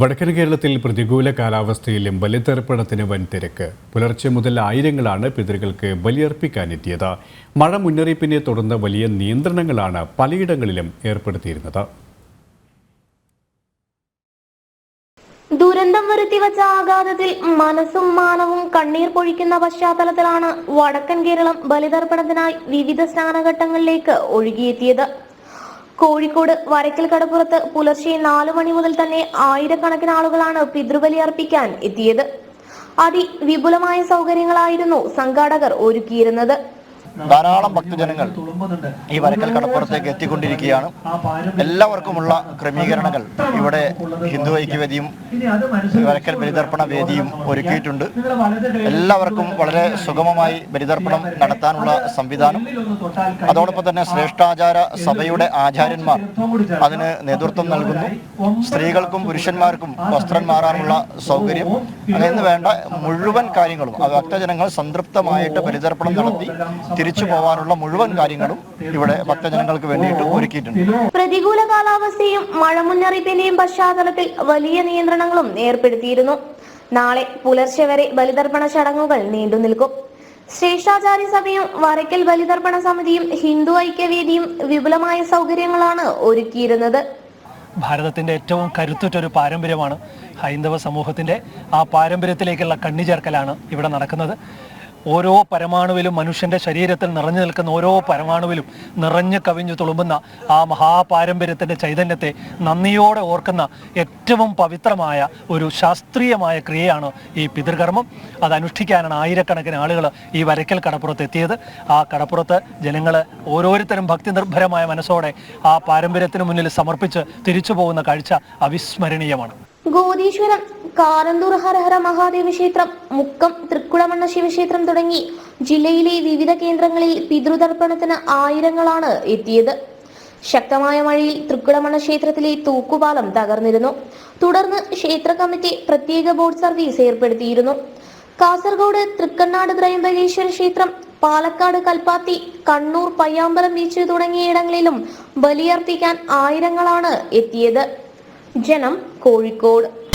വടക്കൻ കേരളത്തിൽ പ്രതികൂല കാലാവസ്ഥയിലും ബലിതർപ്പണത്തിന് വൻ തിരക്ക് പുലർച്ചെ മുതൽ ആയിരങ്ങളാണ് പിതൃകൾക്ക് ബലിയർപ്പിക്കാനെത്തിയത്. മഴ മുന്നറിയിപ്പിനെ തുടർന്ന് വലിയ നിയന്ത്രണങ്ങളാണ് പലയിടങ്ങളിലും ഏർപ്പെടുത്തിയിരുന്നത്. ദുരന്തം വരുത്തിവച്ച ആഘാതത്തിൽ മനസ്സും മാനവും കണ്ണീർ പൊഴിക്കുന്ന പശ്ചാത്തലത്തിലാണ് വടക്കൻ കേരളം ബലിതർപ്പണത്തിനായി വിവിധ സ്നാനഘട്ടങ്ങളിലേക്ക് ഒഴുകിയെത്തിയത്. കോഴിക്കോട് വരക്കൽ കടപ്പുറത്ത് പുലർച്ചെ നാലു മണി മുതൽ തന്നെ ആയിരക്കണക്കിന് ആളുകളാണ് പിതൃബലി അർപ്പിക്കാൻ എത്തിയത്. അതിവിപുലമായ സൗകര്യങ്ങളായിരുന്നു സംഘാടകർ ഒരുക്കിയിരുന്നത്. ധാരാളം ഭക്തജനങ്ങൾ ഈ വരക്കൽ കടപ്പുറത്തേക്ക് എത്തിക്കൊണ്ടിരിക്കുകയാണ്. എല്ലാവർക്കുമുള്ള ക്രമീകരണങ്ങൾ ഇവിടെ ഹിന്ദു ഐക്യവേദിയും വരക്കൽ ബലിതർപ്പണ വേദിയും ഒരുക്കിയിട്ടുണ്ട്. എല്ലാവർക്കും വളരെ സുഗമമായി ബലിതർപ്പണം നടത്താനുള്ള സംവിധാനം. അതോടൊപ്പം തന്നെ ശ്രേഷ്ഠാചാര സഭയുടെ ആചാര്യന്മാർ അതിന് നേതൃത്വം നൽകുന്നു. സ്ത്രീകൾക്കും പുരുഷന്മാർക്കും വസ്ത്രം മാറാനുള്ള സൗകര്യം. അങ്ങനെ വേണ്ട മുഴുവൻ കാര്യങ്ങളും. ഭക്തജനങ്ങൾ സംതൃപ്തമായിട്ട് ബലിതർപ്പണം നടത്തി തിരിച്ചു പോകാനുള്ള മുഴുവൻ കാര്യങ്ങളും ഇവിടെ ഭക്തജനങ്ങൾക്ക് വേണ്ടിയിട്ട് ഒരുക്കിയിട്ടുണ്ട്. പ്രതികൂല കാലാവസ്ഥയും മഴ മുന്നറിയിപ്പിന്റെയും പശ്ചാത്തലത്തിൽ വലിയ നിയന്ത്രണങ്ങളും ഏർപ്പെടുത്തിയിരുന്നു. നാളെ പുലർച്ചെ വരെ ബലിതർപ്പണ ചടങ്ങുകൾ നീണ്ടു നിൽക്കും. ശ്രേഷ്ഠാചാര്യ സഭയും വരയ്ക്കൽ ബലിതർപ്പണ സമിതിയും ഹിന്ദു ഐക്യവേദിയും വിപുലമായ സൗകര്യങ്ങളാണ് ഒരുക്കിയിരുന്നത്. ഭാരതത്തിന്റെ ഏറ്റവും കരുത്തുറ്റൊരു പാരമ്പര്യമാണ് ഹൈന്ദവ സമൂഹത്തിന്റെ ആ പാരമ്പര്യത്തിലേക്കുള്ള കണ്ണിചേർക്കലാണ് ഇവിടെ നടക്കുന്നത്. ഓരോ പരമാണുവിലും മനുഷ്യന്റെ ശരീരത്തിൽ നിറഞ്ഞു നിൽക്കുന്ന ഓരോ പരമാണുവിലും നിറഞ്ഞു കവിഞ്ഞു തുളുമ്പുന്ന ആ മഹാപാരമ്പര്യത്തിന്റെ ചൈതന്യത്തെ നന്ദിയോടെ ഓർക്കുന്ന ഏറ്റവും പവിത്രമായ ഒരു ശാസ്ത്രീയമായ ക്രിയയാണ് ഈ പിതൃകർമ്മം. അത് ആയിരക്കണക്കിന് ആളുകൾ ഈ വരയ്ക്കൽ കടപ്പുറത്ത് എത്തിയത്. ആ കടപ്പുറത്ത് ജനങ്ങൾ ഓരോരുത്തരും ഭക്തി നിർഭരമായ മനസ്സോടെ ആ പാരമ്പര്യത്തിന് മുന്നിൽ സമർപ്പിച്ച് തിരിച്ചു പോകുന്ന കാഴ്ച അവിസ്മരണീയമാണ്. ഗോദീശ്വരം കാരന്തൂർ ഹരഹര മഹാദേവ ക്ഷേത്രം മുക്കം തൃക്കുളമണ്ണ ശിവക്ഷേത്രം തുടങ്ങി ജില്ലയിലെ വിവിധ കേന്ദ്രങ്ങളിൽ പിതൃതർപ്പണത്തിന് ആയിരങ്ങളാണ് എത്തിയത്. ശക്തമായ മഴയിൽ തൃക്കുളമണ്ണ ക്ഷേത്രത്തിലെ തൂക്കുപാലം തകർന്നിരുന്നു. തുടർന്ന് ക്ഷേത്ര കമ്മിറ്റി പ്രത്യേക ബോട്ട് സർവീസ് ഏർപ്പെടുത്തിയിരുന്നു. കാസർഗോഡ് തൃക്കണ്ണാട് ത്രയംബകേശ്വര ക്ഷേത്രം പാലക്കാട് കൽപ്പാത്തി കണ്ണൂർ പയ്യാമ്പലം ബീച്ച് തുടങ്ങിയ ഇടങ്ങളിലും ബലിയർപ്പിക്കാൻ ആയിരങ്ങളാണ് എത്തിയത്. ജനം കോഴിക്കോട്.